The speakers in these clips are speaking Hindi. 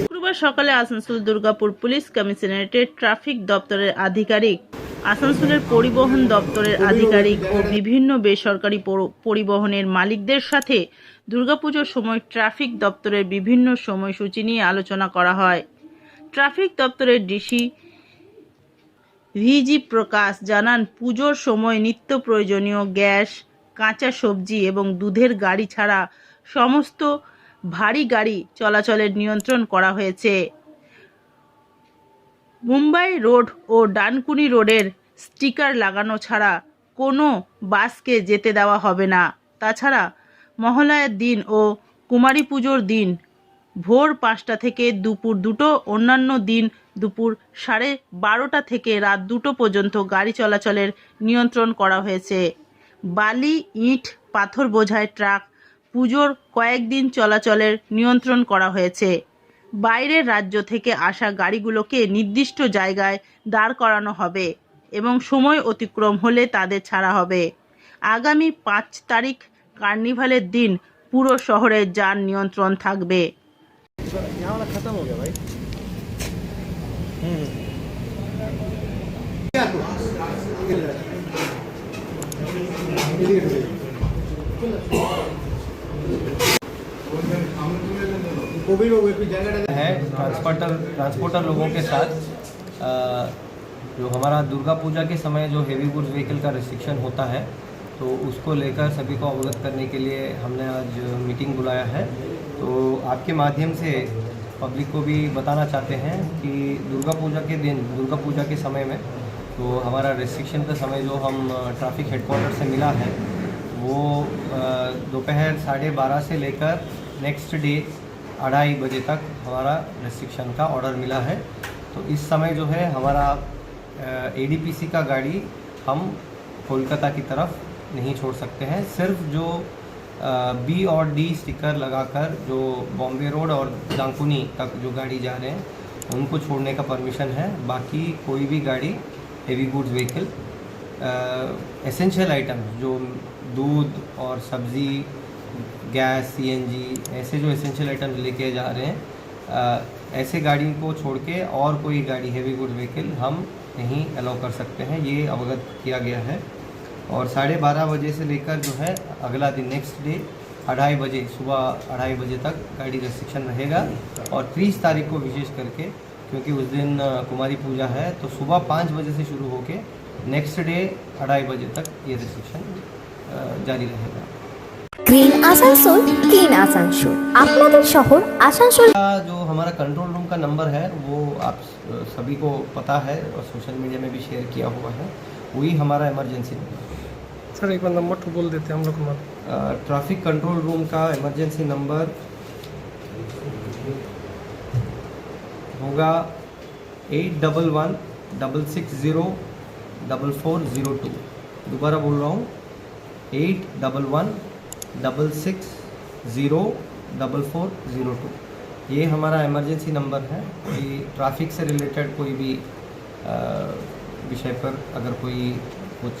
শুক্রবার সকালে আসানসোল দুর্গাপুর পুলিশ কমিশনারেটের ট্রাফিক দপ্তরের আধিকারিক, আসানসোলের পরিবহন দপ্তরের আধিকারিক ও বিভিন্ন বেসরকারি পরিবহনের মালিকদের সাথে দুর্গাপুজোর সময় ট্রাফিক দপ্তরের বিভিন্ন সময়সূচি নিয়ে আলোচনা করা হয়। ট্রাফিক দপ্তরের ডিসি ভিজি প্রকাশ জানান, পুজোর সময় নিত্য প্রয়োজনীয় গ্যাস, কাঁচা সবজি এবং দুধের গাড়ি ছাড়া সমস্ত ভারী গাড়ি চলাচলের নিয়ন্ত্রণ করা হয়েছে। মুম্বাই রোড ও ডানকুনি রোডের স্টিকার লাগানো ছাড়া কোনো বাসকে যেতে দেওয়া হবে না। তাছাড়া মহালয়ার দিন ও কুমারী পুজোর দিন ভোর পাঁচটা থেকে দুপুর দুটো অন্যান্য দিন দুপুর সাড়ে বারোটা থেকে রাত দুটো পর্যন্ত গাড়ি চলাচলের নিয়ন্ত্রণ করা হয়েছে। বালি, ইট, পাথর বোঝায় ট্রাক পুজোর কয়েকদিন চলাচলের নিয়ন্ত্রণ করা হয়েছে। বাইরের রাজ্য থেকে আসা গাড়িগুলোকে নির্দিষ্ট জায়গায় দাঁড় করানো হবে এবং সময় অতিক্রম হলে তাদের ছাড়া হবে। আগামী পাঁচ তারিখ কার্নিভালের দিন পুরো শহরে যান নিয়ন্ত্রণ থাকবে। है ट्रांसपोर्टर ट्रांसपोर्टर लोगों के साथ जो हमारा दुर्गा पूजा के समय जो हेवी गुड्स व्हीकल का रिस्ट्रिक्शन होता है तो उसको लेकर सभी को अवगत करने के लिए हमने आज मीटिंग बुलाया है। तो आपके माध्यम से पब्लिक को भी बताना चाहते हैं कि दुर्गा पूजा के दिन, दुर्गा पूजा के समय में तो हमारा रिस्ट्रिक्शन का समय जो हम ट्रैफ़िक हेडक्वार्टर से मिला है, वो दोपहर साढ़े बारह से लेकर नेक्स्ट डे अढ़ाई बजे तक हमारा रिस्ट्रिक्शन का ऑर्डर मिला है। तो इस समय जो है हमारा एडीपीसी का गाड़ी हम कोलकाता की तरफ़ नहीं छोड़ सकते हैं। सिर्फ़ जो बी और डी स्टिकर लगाकर जो बॉम्बे रोड और जांकुनी तक जो गाड़ी जा रहे हैं उनको छोड़ने का परमिशन है। बाकी कोई भी गाड़ी heavy goods vehicle essential item जो दूध और सब्ज़ी गैस सीएनजी ऐसे जो एसेंशियल आइटम लेके जा रहे हैं अ, ऐसे गाड़ी को छोड़ के और कोई गाड़ी हेवी गुड व्हीकल हम नहीं अलाउ कर सकते हैं। ये अवगत किया गया है। और साढ़े बारह बजे से लेकर जो है अगला दिन नेक्स्ट डे अढ़ाई बजे सुबह अढ़ाई बजे तक गाड़ी रेस्ट्रिक्शन रहेगा और तीस तारीख को विशेष करके क्योंकि उस दिन अ, कुमारी पूजा है तो सुबह पाँच बजे से शुरू होके नेक्स्ट डे अढ़ाई बजे तक ये रेस्ट्रिक्शन जारी रहेगा গ্রিন আসানসোল ক্লিন আসানসোল আপনাদের শহর আসানসোল का जो हमारा कंट्रोल रूम का नंबर है वो आप स- सभी को पता है और सोशल मीडिया में भी शेयर किया हुआ है वही हमारा इमरजेंसी नंबर सर एक बार नंबर तो बोल देते हैं हम लोग को। ट्रैफ़िक कंट्रोल रूम का इमरजेंसी नंबर होगा eight double one double six zero double four zero two दोबारा बोल रहा हूँ। Eight double one double six zero double four zero two ये हमारा इमरजेंसी नंबर है। कोई ट्रैफ़िक से रिलेटेड कोई भी अ, विषय पर अगर कोई कुछ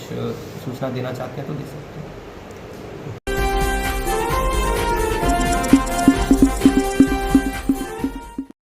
सूचना देना चाहते हैं तो दे सकते हैं।